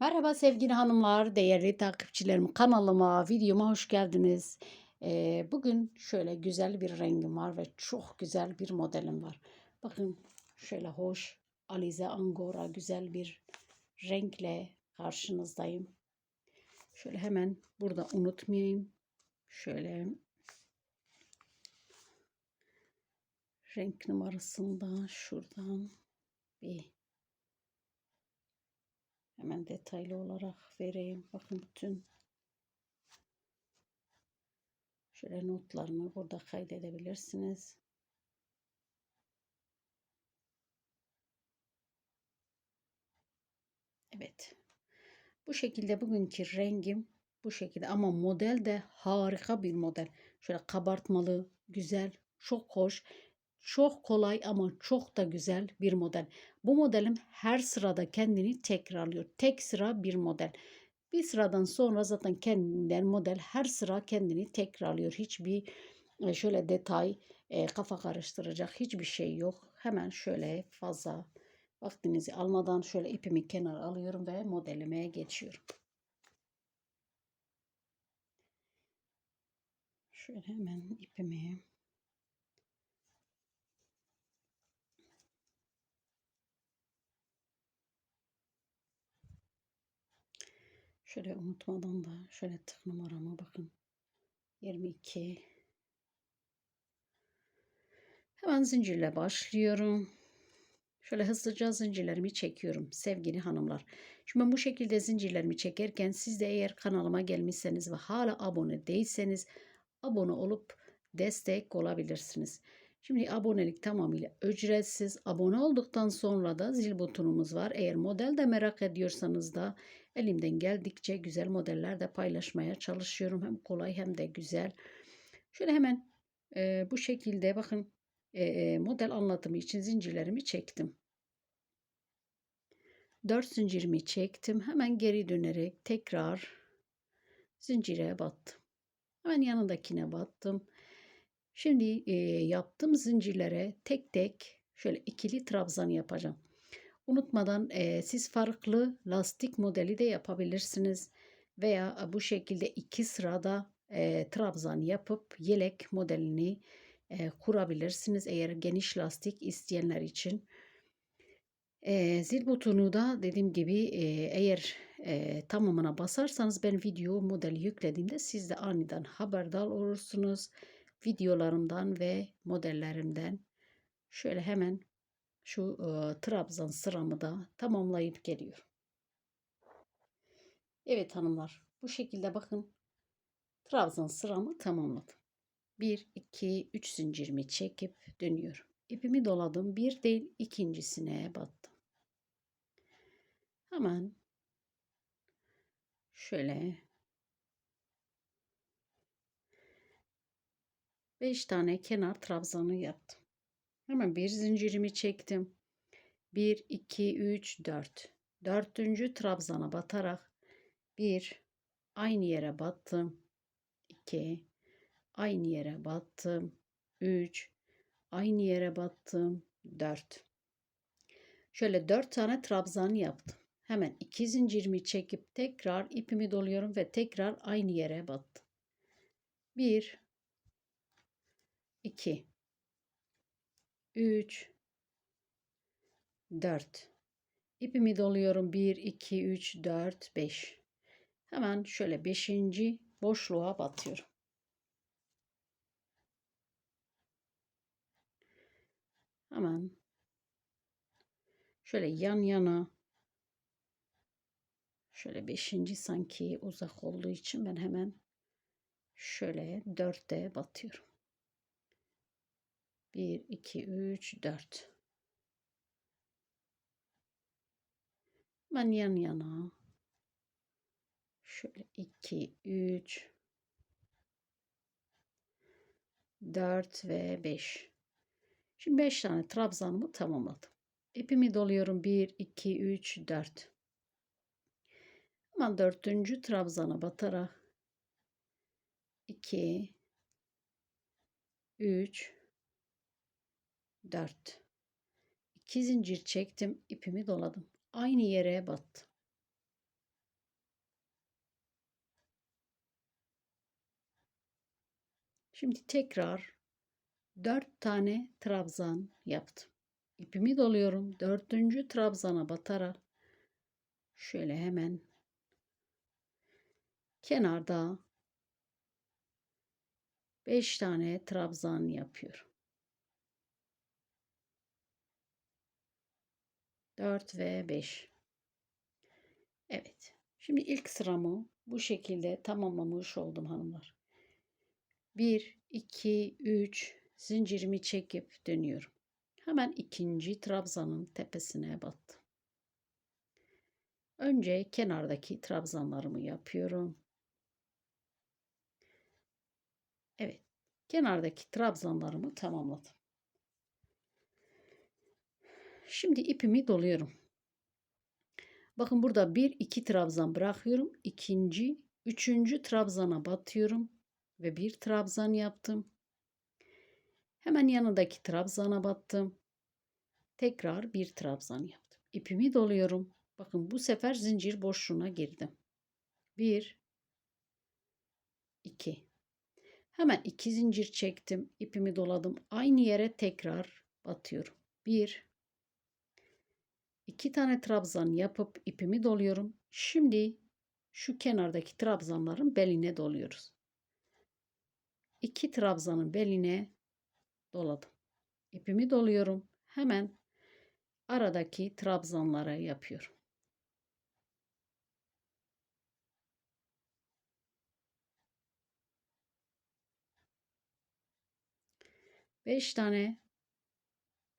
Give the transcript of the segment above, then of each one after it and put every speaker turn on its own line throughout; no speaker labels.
Merhaba sevgili hanımlar, değerli takipçilerim. Kanalıma, videoma hoş geldiniz. Ee, bugün şöyle güzel bir rengim var ve çok güzel bir modelim var. Bakın şöyle hoş, alize angora güzel bir renkle karşınızdayım. Şöyle hemen burada unutmayayım. Şöyle renk numarasında şuradan bir Hemen detaylı olarak vereyim. Bakın bütün şöyle notlarımı burada kaydedebilirsiniz. Evet. Bu şekilde bugünkü rengim bu şekilde ama model de harika bir model. Şöyle kabartmalı, güzel, çok hoş. Çok kolay ama çok da güzel bir model. Bu modelim her sırada kendini tekrarlıyor. Tek sıra bir model. Bir sıradan sonra zaten kendinden model her sıra kendini tekrarlıyor. Hiçbir e, şöyle detay e, kafa karıştıracak hiçbir şey yok. Hemen şöyle fazla vaktinizi almadan şöyle ipimi kenara alıyorum ve modelime geçiyorum. Şöyle hemen ipimi Şöyle unutmadan da şöyle tık numarama bakın. 22. Hemen zincirle başlıyorum. Şöyle hızlıca zincirlerimi çekiyorum sevgili hanımlar. Şimdi bu şekilde zincirlerimi çekerken siz de eğer kanalıma gelmişseniz ve hala abone değilseniz abone olup destek olabilirsiniz. Şimdi abonelik tamamıyla ücretsiz. Abone olduktan sonra da zil butonumuz var. Eğer model de merak ediyorsanız da elimden geldikçe güzel modeller de paylaşmaya çalışıyorum. Hem kolay hem de güzel. Şöyle hemen e, bu şekilde bakın e, model anlatımı için zincirlerimi çektim. 4 zincirimi çektim. Hemen geri dönerek tekrar zincire battım. Hemen yanındakine battım. Şimdi e, yaptığım zincirlere tek tek şöyle ikili trabzan yapacağım. Unutmadan e, siz farklı lastik modeli de yapabilirsiniz. Veya bu şekilde iki sırada e, trabzan yapıp yelek modelini e, kurabilirsiniz. Eğer geniş lastik isteyenler için. E, zil butonu da dediğim gibi e, eğer e, tamamına basarsanız ben video modeli yüklediğimde siz de aniden haberdar olursunuz videolarımdan ve modellerimden şöyle hemen şu e, trabzan sıramı da tamamlayıp geliyorum. Evet hanımlar bu şekilde bakın trabzan sıramı tamamladım. 1 2 3 zincirimi çekip dönüyorum. İpimi doladım. Bir değil ikincisine battım. Hemen şöyle 5 tane kenar trabzanı yaptım. Hemen bir zincirimi çektim. 1, 2, 3, 4. Dördüncü trabzana batarak 1, aynı yere battım. 2, aynı yere battım. 3, aynı yere battım. 4. Şöyle 4 tane trabzan yaptım. Hemen 2 zincirimi çekip tekrar ipimi doluyorum ve tekrar aynı yere battım. 1 2 3 4 ipimi doluyorum 1 2 3 4 5 hemen şöyle 5. boşluğa batıyorum hemen şöyle yan yana şöyle 5. sanki uzak olduğu için ben hemen şöyle 4'te batıyorum 1, 2, 3, 4. Ben yan yana. Şöyle 2, 3, 4 ve 5. Şimdi 5 tane trabzanımı tamamladım. İpimi doluyorum. 1, 2, 3, 4. Hemen dördüncü trabzana batarak 2, 3, 4 2 zincir çektim ipimi doladım aynı yere battım Şimdi tekrar 4 tane trabzan yaptım. İpimi doluyorum. 4. trabzana batarak şöyle hemen kenarda 5 tane trabzan yapıyorum. 4 ve 5. Evet. Şimdi ilk sıramı bu şekilde tamamlamış oldum hanımlar. 1, 2, 3 zincirimi çekip dönüyorum. Hemen ikinci trabzanın tepesine battım. Önce kenardaki trabzanlarımı yapıyorum. Evet. Kenardaki trabzanlarımı tamamladım. Şimdi ipimi doluyorum. Bakın burada bir iki trabzan bırakıyorum. İkinci, üçüncü trabzana batıyorum ve bir trabzan yaptım. Hemen yanındaki trabzana battım. Tekrar bir trabzan yaptım. İpimi doluyorum. Bakın bu sefer zincir boşluğuna girdim. Bir, iki. Hemen iki zincir çektim. ipimi doladım. Aynı yere tekrar batıyorum. Bir, iki tane trabzan yapıp ipimi doluyorum. Şimdi şu kenardaki trabzanların beline doluyoruz. İki trabzanın beline doladım. İpimi doluyorum. Hemen aradaki trabzanlara yapıyorum. Beş tane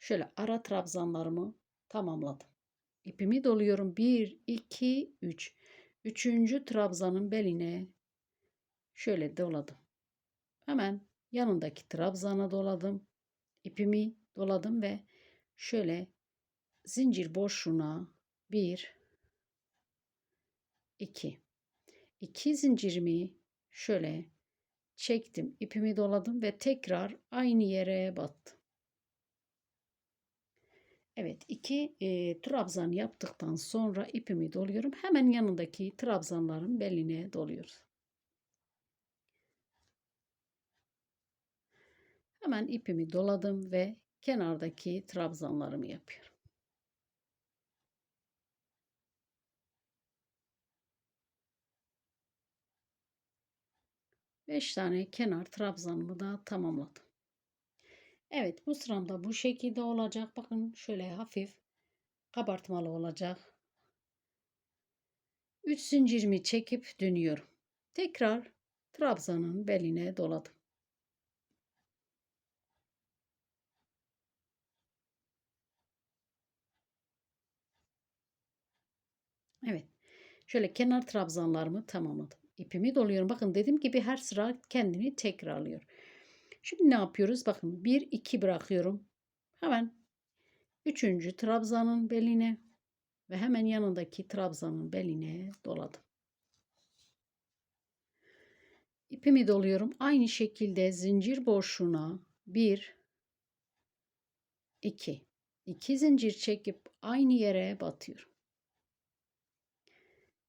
şöyle ara trabzanlarımı tamamladım. İpimi doluyorum. 1, 2, 3. Üçüncü trabzanın beline şöyle doladım. Hemen yanındaki trabzana doladım. İpimi doladım ve şöyle zincir boşluğuna 1 2 2 zincirimi şöyle çektim. ipimi doladım ve tekrar aynı yere battım. Evet iki e, trabzan yaptıktan sonra ipimi doluyorum. Hemen yanındaki trabzanların beline doluyoruz. Hemen ipimi doladım ve kenardaki trabzanlarımı yapıyorum. Beş tane kenar trabzanımı da tamamladım. Evet bu sıramda bu şekilde olacak. Bakın şöyle hafif kabartmalı olacak. 3 zincirimi çekip dönüyorum. Tekrar trabzanın beline doladım. Evet. Şöyle kenar trabzanlarımı tamamladım. İpimi doluyorum. Bakın dediğim gibi her sıra kendini tekrarlıyor. Şimdi ne yapıyoruz? Bakın 1 2 bırakıyorum. Hemen 3. trabzanın beline ve hemen yanındaki trabzanın beline doladım. İpimi doluyorum. Aynı şekilde zincir boşluğuna 1 2 2 zincir çekip aynı yere batıyorum.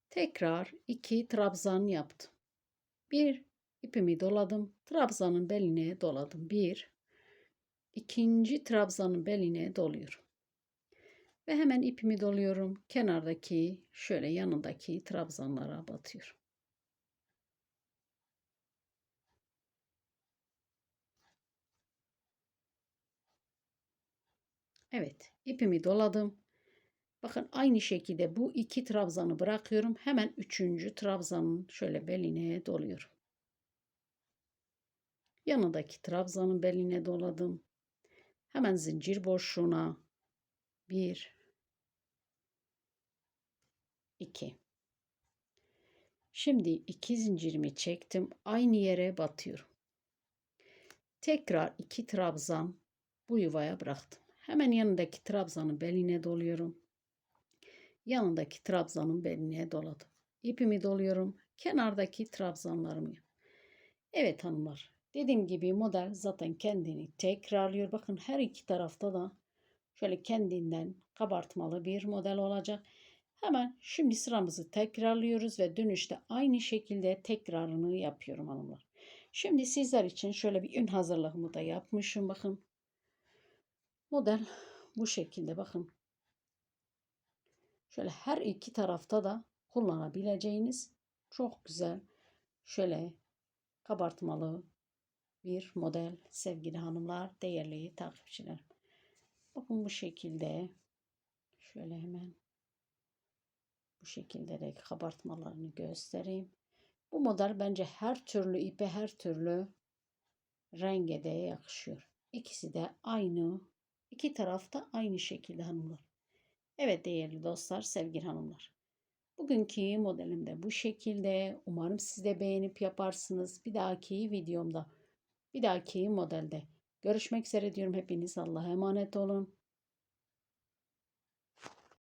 Tekrar 2 trabzan yaptım. 1 ipimi doladım. Trabzanın beline doladım. 1 ikinci trabzanın beline doluyorum. Ve hemen ipimi doluyorum. Kenardaki şöyle yanındaki trabzanlara batıyorum. Evet, ipimi doladım. Bakın aynı şekilde bu iki trabzanı bırakıyorum. Hemen üçüncü trabzanın şöyle beline doluyorum. Yanındaki trabzanın beline doladım. Hemen zincir boşluğuna bir, iki. Şimdi iki zincirimi çektim. Aynı yere batıyorum. Tekrar iki trabzan bu yuvaya bıraktım. Hemen yanındaki trabzanın beline doluyorum yanındaki trabzanın beline doladım. İpimi doluyorum. Kenardaki trabzanlarımı. Evet hanımlar. Dediğim gibi model zaten kendini tekrarlıyor. Bakın her iki tarafta da şöyle kendinden kabartmalı bir model olacak. Hemen şimdi sıramızı tekrarlıyoruz ve dönüşte aynı şekilde tekrarını yapıyorum hanımlar. Şimdi sizler için şöyle bir ün hazırlığımı da yapmışım. Bakın. Model bu şekilde bakın. Şöyle her iki tarafta da kullanabileceğiniz çok güzel şöyle kabartmalı bir model sevgili hanımlar, değerli takipçiler. Bakın bu şekilde şöyle hemen bu şekilde de kabartmalarını göstereyim. Bu model bence her türlü ipe her türlü renge de yakışıyor. İkisi de aynı. İki tarafta aynı şekilde hanımlar. Evet değerli dostlar, sevgili hanımlar. Bugünkü modelim de bu şekilde. Umarım siz de beğenip yaparsınız. Bir dahaki videomda, bir dahaki modelde görüşmek üzere diyorum. Hepiniz Allah'a emanet olun.